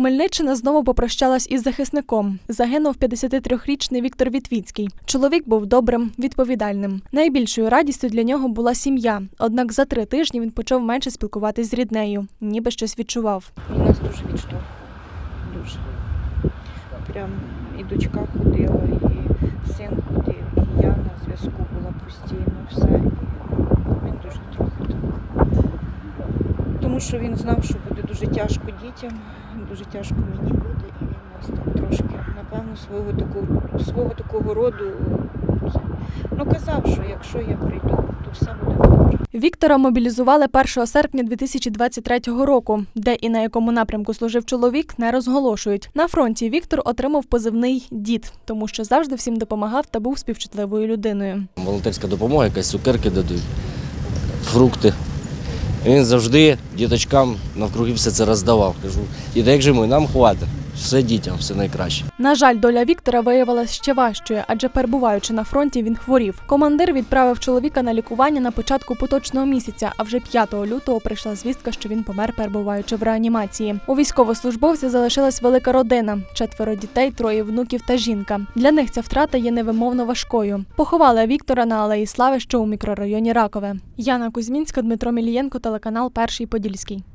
Хмельниччина знову попрощалась із захисником. Загинув 53-річний Віктор Вітвіцький. Чоловік був добрим, відповідальним. Найбільшою радістю для нього була сім'я. Однак за три тижні він почав менше спілкуватись з ріднею, ніби щось відчував. У нас дуже відштовх. Дуже. Прям і дочка ходила, і син ходив, і я на зв'язку була постійно, все. І він дуже трохи так. Тому що він знав, що буде дуже тяжко дітям, дуже тяжко мені буде, і він нас так трошки, напевно, свого такого, свого такого роду. Ну казав, що якщо я прийду, то все буде добре. Віктора мобілізували 1 серпня 2023 року, де і на якому напрямку служив чоловік, не розголошують. На фронті Віктор отримав позивний дід, тому що завжди всім допомагав та був співчутливою людиною. Волонтерська допомога, якась цукерки дадуть, фрукти. Він завжди діточкам навкруги все це роздавав. Кажу, і як же ми, нам хватить. Все дітям, все найкраще. На жаль, доля Віктора виявилася ще важчою, адже перебуваючи на фронті, він хворів. Командир відправив чоловіка на лікування на початку поточного місяця, а вже 5 лютого прийшла звістка, що він помер, перебуваючи в реанімації. У військовослужбовця залишилась велика родина: четверо дітей, троє внуків та жінка. Для них ця втрата є невимовно важкою. Поховали Віктора на Алеї Слави, що у мікрорайоні Ракове. Яна Кузьмінська, Дмитро Мілієнко, телеканал Перший selvfølgelig ske.